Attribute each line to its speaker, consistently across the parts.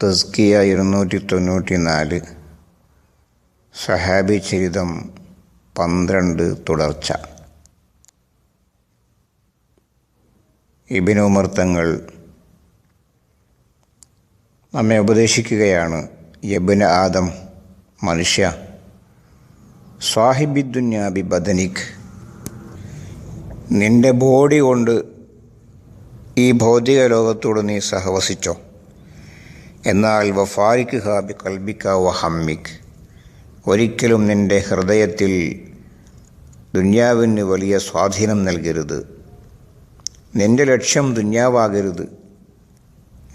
Speaker 1: തസ്കിയ ഇരുന്നൂറ്റി തൊണ്ണൂറ്റി നാല് സഹാബി ചരിതം പന്ത്രണ്ട് തുടർച്ച. ഇബിൻ ഉമർ തങ്ങൾ നമ്മെ ഉപദേശിക്കുകയാണ് യബിന് ആദം മനുഷ്യ സ്വാഹിബിദ്ദുന്യാബി ബദനിക് നിന്റെ ബോഡി കൊണ്ട് ഈ ഭൗതിക ലോകത്തോട് നീ സഹവസിച്ചോ? എന്നാൽ വഫാരിക്ക് ഹാബി കൽബിക്ക വ ഹമ്മിക് ഒരിക്കലും നിന്റെ ഹൃദയത്തിൽ ദുന്യാവിന് വലിയ സ്വാധീനം നൽകരുത്. നിന്റെ ലക്ഷ്യം ദുന്യാവാകരുത്.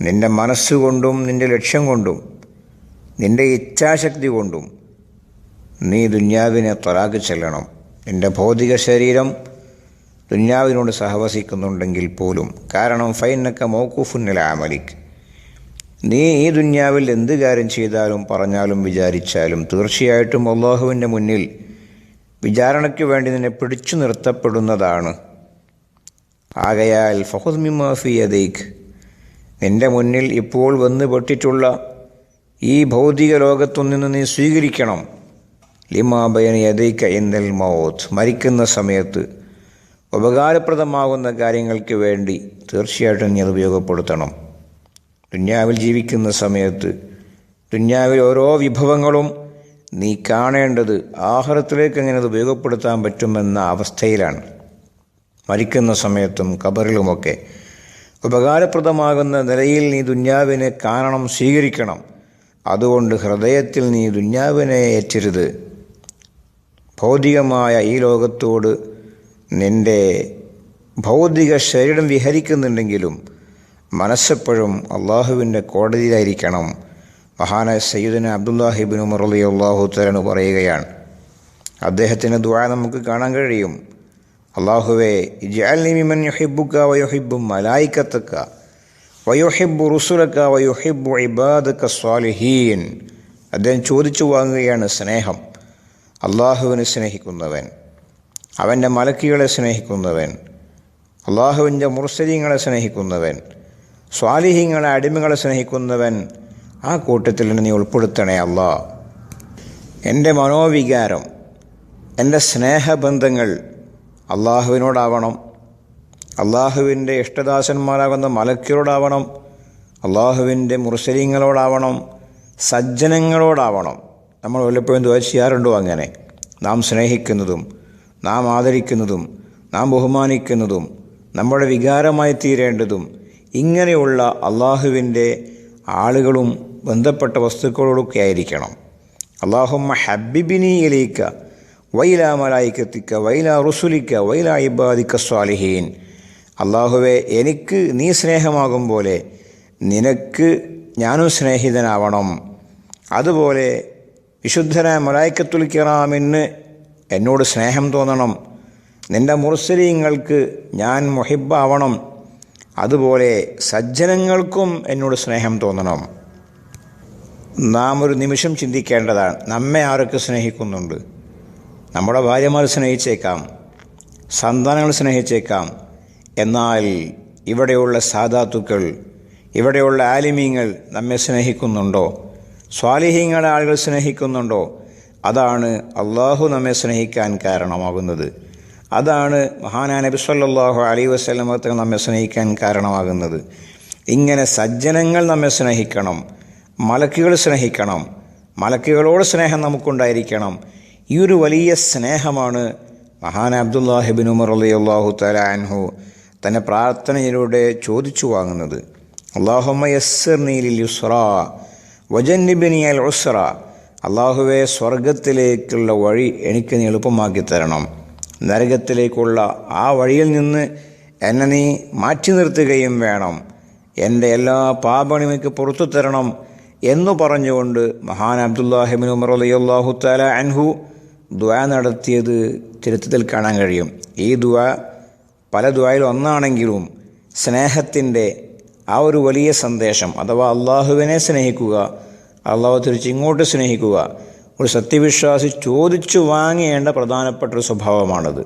Speaker 1: നിന്റെ മനസ്സുകൊണ്ടും നിന്റെ ലക്ഷ്യം കൊണ്ടും നിന്റെ ഇച്ഛാശക്തി കൊണ്ടും നീ ദുന്യാവിനെ തൊലാക്ക് ചെല്ലണം. നിന്റെ ഭൗതിക ശരീരം ദുന്യാവിനോട് സഹവസിക്കുന്നുണ്ടെങ്കിൽ പോലും. കാരണം ഫൈനക്ക മൗക്കൂഫുന്നില അമലിക് നീ ഈ ദുന്യാവിൽ എന്ത് കാര്യം ചെയ്താലും പറഞ്ഞാലും വിചാരിച്ചാലും തീർച്ചയായിട്ടും അള്ളാഹുവിന്റെ മുന്നിൽ വിചാരണയ്ക്ക് വേണ്ടി നിന്നെ പിടിച്ചു നിർത്തപ്പെടുന്നതാണ്. ആകയാൽ ഫഹുദ് മിമാഫി യദൈഖ് നിന്റെ മുന്നിൽ ഇപ്പോൾ വന്ന് പെട്ടിട്ടുള്ള ഈ ഭൗതിക ലോകത്തു നിന്ന് നീ സ്വീകരിക്കണം. ലിമാബയൻ യദൈക്ക എന്നൽ മൗത്ത് മരിക്കുന്ന സമയത്ത് ഉപകാരപ്രദമാകുന്ന കാര്യങ്ങൾക്ക് വേണ്ടി തീർച്ചയായിട്ടും നീ അത് ഉപയോഗപ്പെടുത്തണം. ദുന്യാവിൽ ജീവിക്കുന്ന സമയത്ത് ദുന്യാവിൽ ഓരോ വിഭവങ്ങളും നീ കാണേണ്ടത് ആഹാരത്തിലേക്ക് എങ്ങനെ അത് ഉപയോഗപ്പെടുത്താൻ പറ്റുമെന്ന അവസ്ഥയിലാണ്. മരിക്കുന്ന സമയത്തും കബറിലുമൊക്കെ ഉപകാരപ്രദമാകുന്ന നിലയിൽ നീ ദുന്യാവിനെ കാണണം സ്വീകരിക്കണം. അതുകൊണ്ട് ഹൃദയത്തിൽ നീ ദുന്യാവിനെ ഏറ്റരുത്. ഭൗതികമായ ഈ ലോകത്തോട് നിന്റെ ഭൗതിക ശരീരം വിഹരിക്കുന്നുണ്ടെങ്കിലും മനസ്സെപ്പോഴും അള്ളാഹുവിന്റെ കോടതിയിലായിരിക്കണം. മഹാനായ സയ്യിദിന് അബ്ദുല്ലാഹിബിൻ ഉമർ അലി അള്ളാഹു തരന് പറയുകയാണ്. അദ്ദേഹത്തിന്റെ ദുആ നമുക്ക് കാണാൻ കഴിയും. അള്ളാഹുവെ ജാലിമിമൻ യുഹിബുക്ക വയുഹിബു മലായിക്കത്തക്ക വയുഹിബു റുസുലക്ക വയുഹിബു ഇബാദക്ക സ്വാലിഹീൻ. അദ്ദേഹം ചോദിച്ചു വാങ്ങുകയാണ് സ്നേഹം. അള്ളാഹുവിനെ സ്നേഹിക്കുന്നവൻ അവന്റെ മലക്കികളെ സ്നേഹിക്കുന്നവൻ അള്ളാഹുവിന്റെ മുർസലിങ്ങളെ സ്നേഹിക്കുന്നവൻ സ്വാലിഹീങ്ങളെ അടിമകളെ സ്നേഹിക്കുന്നവൻ ആ കൂട്ടത്തിൽ നീ ഉൾപ്പെടുത്തണേ അല്ല എന്റെ മനോവികാരം എന്റെ സ്നേഹബന്ധങ്ങൾ അള്ളാഹുവിനോടാവണം. അള്ളാഹുവിന്റെ ഇഷ്ടദാസന്മാരാകുന്ന മലക്കിയോടാവണം അള്ളാഹുവിന്റെ മുർസലിങ്ങളോടാവണം. സജ്ജനങ്ങളോടാവണം. നമ്മൾ വല്ലപ്പോഴും ദുവാ ചെയ്യാറുണ്ടോ അങ്ങനെ? നാം സ്നേഹിക്കുന്നതും നാം ആദരിക്കുന്നതും നാം ബഹുമാനിക്കുന്നതും നമ്മുടെ വികാരമായി തീരേണ്ടതും ഇങ്ങനെയുള്ള അള്ളാഹുവിന്റെ ആളുകളും ബന്ധപ്പെട്ട വസ്തുക്കളോടൊക്കെ ആയിരിക്കണം അള്ളാഹുമ്മ ഹബിബിനി ഇലയിക്ക വൈല മലായിക്കത്തിക്ക വൈല റുസുലിക്ക വൈല ഇബാദിക്ക സ്വാലിഹീൻ. അള്ളാഹുവെ എനിക്ക് നീ സ്നേഹമാകും പോലെ നിനക്ക് ഞാനും സ്നേഹിതനാവണം. അതുപോലെ വിശുദ്ധനായ മലായിക്കത്തുൽ കിറാമിന് എന്നോട് സ്നേഹം തോന്നണം. നിന്റെ മുർസലീങ്ങൾക്ക് ഞാൻ മുഹിബാവണം അതുപോലെ സജ്ജനങ്ങൾക്കും എന്നോട് സ്നേഹം തോന്നണം. നാം ഒരു നിമിഷം ചിന്തിക്കേണ്ടതാണ്. നമ്മെ ആരൊക്കെ സ്നേഹിക്കുന്നുണ്ട്? നമ്മുടെ ഭാര്യമാർ സ്നേഹിച്ചേക്കാം. സന്താനങ്ങൾ സ്നേഹിച്ചേക്കാം. എന്നാൽ ഇവിടെയുള്ള സാധാത്തുക്കൾ ഇവിടെയുള്ള ആലിമീങ്ങൾ നമ്മെ സ്നേഹിക്കുന്നുണ്ടോ? സ്വാലിഹീങ്ങളെ ആളുകൾ സ്നേഹിക്കുന്നുണ്ടോ? അതാണ് അള്ളാഹു നമ്മെ സ്നേഹിക്കാൻ കാരണമാകുന്നത്. അതാണ് മഹാനാ നബി സല്ലാഹു അലൈ വസ്ലമത്തങ്ങൾ നമ്മെ സ്നേഹിക്കാൻ കാരണമാകുന്നത്. ഇങ്ങനെ സജ്ജനങ്ങൾ നമ്മെ സ്നേഹിക്കണം മലക്കുകൾ സ്നേഹിക്കണം മലക്കുകളോട് സ്നേഹം നമുക്കുണ്ടായിരിക്കണം. ഈ ഒരു വലിയ സ്നേഹമാണ് മഹാന അബ്ദുല്ലാഹിബിൻ ഉമർ അലി അള്ളാഹു തല അൻഹു തന്റെ പ്രാർത്ഥനയിലൂടെ ചോദിച്ചു വാങ്ങുന്നത്. അള്ളാഹുമ്മ യസ്സർ നീലിൽ യുസ്ര വജന്നിബിനി ഉസ്ര അള്ളാഹുവെ സ്വർഗത്തിലേക്കുള്ള വഴി എനിക്ക് നീ എളുപ്പമാക്കി തരണം. നരകത്തിലേക്കുള്ള ആ വഴിയിൽ നിന്ന് എന്നെ നീ മാറ്റി നിർത്തുകയും വേണം. എന്റെ എല്ലാ പാപണിമയ്ക്ക് പുറത്തു തരണം എന്നു പറഞ്ഞുകൊണ്ട് മഹാൻ അബ്ദുല്ലാഹിബിൻ ഉമർ അലി അള്ളാഹു താല അൻഹു ദ നടത്തിയത് ചരിത്രത്തിൽ കാണാൻ കഴിയും. ഈ ദ പല ദ്വയിൽ ഒന്നാണെങ്കിലും സ്നേഹത്തിന്റെ ആ ഒരു വലിയ സന്ദേശം അഥവാ അള്ളാഹുവിനെ സ്നേഹിക്കുക അള്ളാഹു തിരിച്ച് ഇങ്ങോട്ട് സ്നേഹിക്കുക ഒരു സത്യവിശ്വാസി ചോദിച്ചു വാങ്ങേണ്ട പ്രധാനപ്പെട്ട ഒരു സ്വഭാവമാണത്.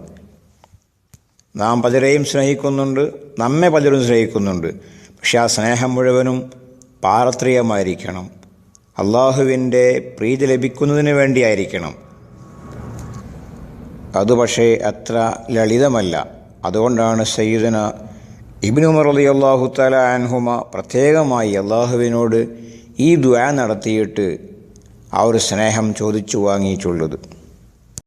Speaker 1: നാം പലരെയും സ്നേഹിക്കുന്നുണ്ട് നമ്മെ പലരും സ്നേഹിക്കുന്നുണ്ട്. പക്ഷെ ആ സ്നേഹം മുഴുവനും പാരത്രികമായിരിക്കണം. അള്ളാഹുവിന്റെ പ്രീതി ലഭിക്കുന്നതിന് വേണ്ടിയായിരിക്കണം. അത് പക്ഷേ അത്ര ലളിതമല്ല. അതുകൊണ്ടാണ് സയ്യിദന ഇബിനു മറലി അള്ളാഹു തല അൻഹുമ പ്രത്യേകമായി അള്ളാഹുവിനോട് ഈ ദ്വാ നടത്തിയിട്ട് ആ ഒരു സ്നേഹം ചോദിച്ചു വാങ്ങിയിട്ടുള്ളത്.